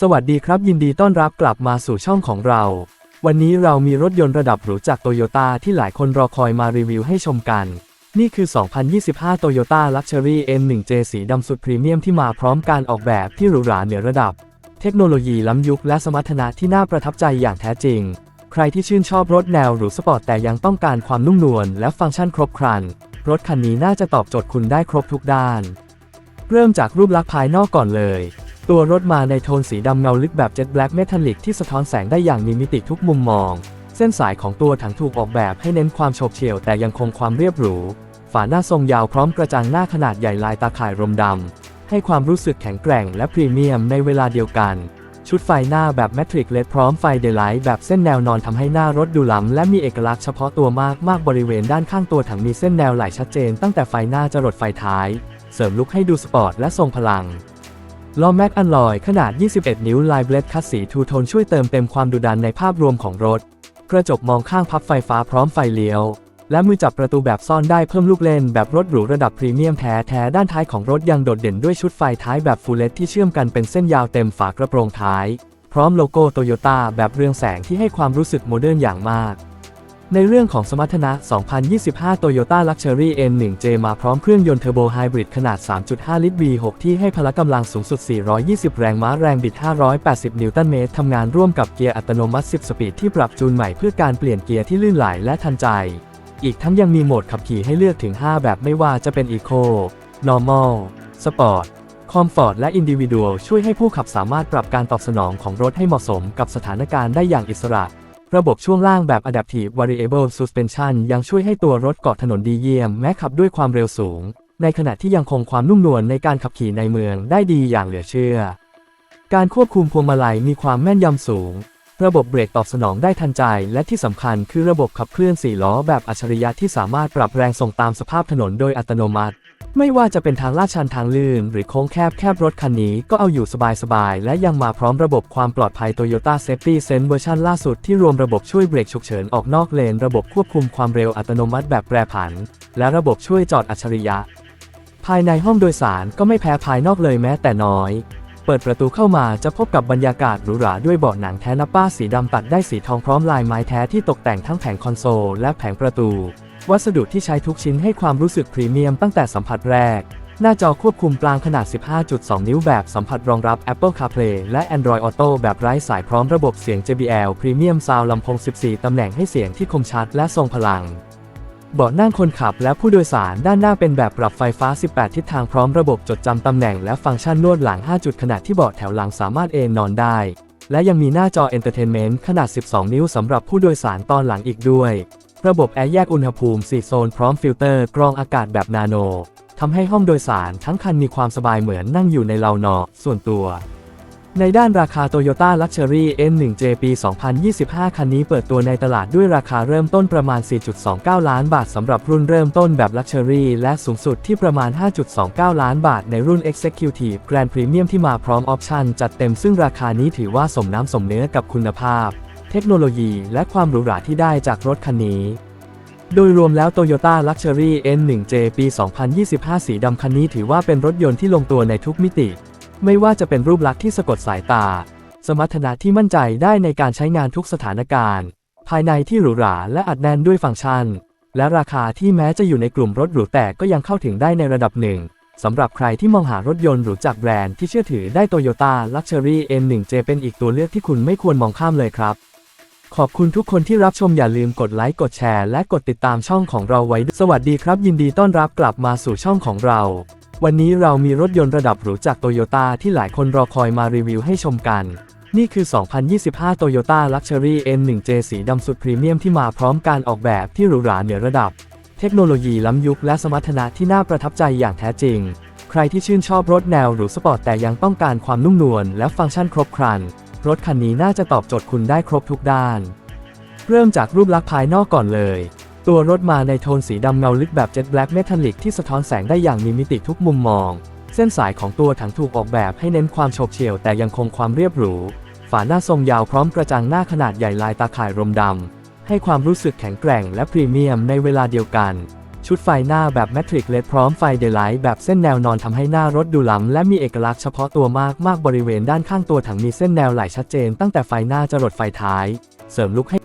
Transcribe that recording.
สวัสดีครับยินดีต้อนรับกลับมาสู่ช่องของเรา วันนี้เรามีรถยนต์ระดับหรูจากโตโยต้าที่หลายคนรอคอยมารีวิวให้ชมกัน นี่คือ 2025 Toyota Luxury N1J สีดำสุดพรีเมียมที่มาพร้อมการออกแบบที่หรูหราเหนือระดับ เทคโนโลยีล้ำยุคและสมรรถนะที่น่าประทับใจอย่างแท้จริง ใครที่ชื่นชอบรถแนวหรูสปอร์ตแต่ยังต้องการความนุ่มนวลและฟังก์ชันครบครัน รถคันนี้น่าจะตอบโจทย์คุณได้ครบทุกด้าน เริ่มจากรูปลักษณ์ภายนอกก่อนเลย ตัวรถมาในโทนสีดำเงาลึกแบบเจ็ตแบล็กเมทัลลิกที่สะท้อนแสงได้อย่างมีมิติทุกมุมมอง เส้นสายของตัวถังถูกออกแบบให้เน้นความโฉบเฉี่ยวแต่ยังคงความเรียบหรู ฝาหน้าทรงยาวพร้อมกระจังหน้าขนาดใหญ่ลายตาข่ายรมดำ ให้ความรู้สึกแข็งแกร่งและพรีเมียมในเวลาเดียวกัน ชุดไฟหน้าแบบแมทริกเลดพร้อมไฟเดย์ไลท์แบบเส้นแนวนอนทำให้หน้ารถดูล้ำและมีเอกลักษณ์เฉพาะตัวมากมากบริเวณด้านข้างตัวถังมีเส้นแนวไหลชัดเจน ตั้งแต่ไฟหน้าจรดไฟท้าย เสริมลุคให้ดูสปอร์ตและทรงพลัง ล้อแม็กอันลอยขนาด 21 นิ้วลายเบลดคัสสีทูโทนช่วยเติมเต็มความดุดันในภาพรวมของรถ กระจกมองข้างพับไฟฟ้าพร้อมไฟเลี้ยว และมือจับประตูแบบซ่อนได้เพิ่มลูกเล่นแบบรถหรูระดับพรีเมียมแท้แท้ด้านท้ายของรถยังโดดเด่นด้วยชุดไฟท้ายแบบฟูลเลตที่เชื่อมกันเป็นเส้นยาวเต็มฝากระโปรงท้าย พร้อมโลโก้โตโยต้าแบบเรืองแสงที่ให้ความรู้สึกโมเดิร์นอย่างมาก ในเรื่องของสมรรถนะ 2025 Toyota Luxury N1J มาพร้อมเครื่องยนต์เทอร์โบไฮบริดขนาด 3.5 ลิตร V6 ที่ให้พละกำลังสูงสุด 420 แรงม้าแรงบิด 580 นิวตันเมตร ทำงานร่วมกับเกียร์อัตโนมัติ 10 สปีดที่ปรับจูนใหม่เพื่อการเปลี่ยนเกียร์ที่ลื่นไหลและทันใจ อีกทั้งยังมีโหมดขับขี่ให้เลือกถึง 5 แบบไม่ว่าจะเป็น Eco Normal Sport Comfort และ Individual ช่วยให้ผู้ขับสามารถปรับการตอบสนองของรถให้เหมาะสมกับสถานการณ์ได้อย่างอิสระ ระบบช่วงล่างแบบ Adaptive Variable Suspension ยังช่วยให้ตัวรถเกาะถนนดีเยี่ยมแม้ขับด้วยความเร็วสูง ในขณะที่ยังคงความนุ่มนวลในการขับขี่ในเมืองได้ดีอย่างเหลือเชื่อ การควบคุมพวงมาลัยมีความแม่นยำสูง ระบบเบรกตอบสนองได้ทันใจ และที่สำคัญคือระบบขับเคลื่อน4ล้อแบบอัจฉริยะที่สามารถปรับแรงส่งตามสภาพถนนโดยอัตโนมัติ ไม่ว่าจะเป็นทางลาดชันทางลื่น หรือโค้งแคบแคบรถคันนี้ก็เอาอยู่สบายๆ และยังมาพร้อมระบบความปลอดภัย Toyota Safety Sense เวอร์ชันล่าสุดที่รวมระบบช่วยเบรกฉุกเฉินออกนอกเลน ระบบควบคุมความเร็วอัตโนมัติแบบแปรผัน และระบบช่วยจอดอัจฉริยะ ภายในห้องโดยสารก็ไม่แพ้ภายนอกเลยแม้แต่น้อย เปิดประตูเข้ามาจะพบกับบรรยากาศหรูหราด้วยเบาะหนังแท้นับป้าสีดำตัดได้สีทองพร้อมลายไม้แท้ที่ตกแต่งทั้งแผงคอนโซลและแผงประตู วัสดุที่ใช้ทุกชิ้นให้ความรู้สึกพรีเมียมตั้งแต่สัมผัสแรก หน้าจอควบคุมกลางขนาด 15.2 นิ้วแบบสัมผัสรองรับ Apple CarPlay และ Android Auto แบบไร้สายพร้อมระบบเสียง JBL Premium Sound ลำโพง 14 ตำแหน่งให้เสียงที่คมชัดและทรงพลังเบาะนั่งคนขับและผู้โดยสารด้านหน้าเป็นแบบปรับไฟฟ้า 18 ทิศทางพร้อมระบบจดจำตำแหน่งและฟังก์ชันนวดหลัง 5 จุดขณะที่เบาะแถวหลังสามารถเอนนอนได้ และยังมีหน้าจอ Entertainment ขนาด 12 นิ้วสำหรับผู้โดยสารตอนหลังอีกด้วย ระบบแอร์แยกอุณหภูมิ4โซนพร้อมฟิลเตอร์กรองอากาศแบบนาโนทำให้ห้องโดยสารทั้งคันมีความสบายเหมือนนั่งอยู่ในเลานอส่วนตัว ในด้านราคา Toyota Luxury N1J ปี2025 คันนี้เปิดตัวในตลาดด้วยราคาเริ่มต้นประมาณ 4.29 ล้านบาทสำหรับรุ่นเริ่มต้นแบบ Luxury และสูงสุดที่ประมาณ 5.29 ล้านบาทในรุ่น Executive Grand Premium ที่มาพร้อมออปชันจัดเต็มซึ่งราคานี้ถือว่าสมน้ำสมเนื้อกับคุณภาพ ทคโนโลยี และความหรูหราที่ได้จากรถคันนี้ โดยรวมแล้ว Toyota Luxury N1J ปี 2025 สีดำคันนี้ถือว่าเป็นรถยนต์ที่ลงตัวในทุกมิติ ไม่ว่าจะเป็นรูปลักษณ์ที่สะกดสายตา สมรรถนะที่มั่นใจได้ในการใช้งานทุกสถานการณ์ ภายในที่หรูหราและอัดแน่นด้วยฟังก์ชัน และราคาที่แม้จะอยู่ในกลุ่มรถหรูแต่ก็ยังเข้าถึงได้ในระดับหนึ่งสำหรับใครที่มองหารถยนต์หรูจากแบรนด์ที่เชื่อถือได้ Toyota Luxury N1J เป็นอีกตัวเลือกที่คุณไม่ควรมองข้ามเลยครับ ขอบคุณทุกคนที่รับชมอย่าลืมกดไลค์กดแชร์ และกดติดตามช่องของเราไว้ด้วยสวัสดีครับ ยินดีต้อนรับกลับมาสู่ช่องของเรา วันนี้เรามีรถยนต์ระดับหรูจากโตโยต้าที่หลายคนรอคอยมารีวิวให้ชมกัน นี่คือ 2025 Toyota Luxury N1J สีดำสุดพรีเมียมที่มาพร้อมการออกแบบที่หรูหราเหนือระดับ เทคโนโลยีล้ำยุคและสมรรถนะที่น่าประทับใจอย่างแท้จริง ใครที่ชื่นชอบรถแนวหรูสปอร์ตแต่ยังต้องการความนุ่มนวลและฟังก์ชันครบครัน รถคันนี้น่าจะตอบโจทย์คุณได้ครบทุกด้าน เริ่มจากรูปลักษณ์ภายนอกก่อนเลย ตัวรถมาในโทนสีดำเงาลึกแบบเจ็ตแบล็กเมทัลลิกที่สะท้อนแสงได้อย่างมีมิติทุกมุมมอง เส้นสายของตัวถังถูกออกแบบให้เน้นความโฉบเฉี่ยวแต่ยังคงความเรียบหรู ฝาหน้าทรงยาวพร้อมกระจังหน้าขนาดใหญ่ลายตาข่ายรมดำให้ความรู้สึกแข็งแกร่งและพรีเมียมในเวลาเดียวกัน ชุดไฟหน้าแบบแมทริกเลดพร้อมไฟเดลไลท์แบบเส้นแนวนอนทำให้หน้ารถดูล้ำและมีเอกลักษณ์เฉพาะตัวมากมากบริเวณด้านข้างตัวถังมีเส้นแนวไหลชัดเจนตั้งแต่ไฟหน้าจรดไฟท้าย เสริมลุกให้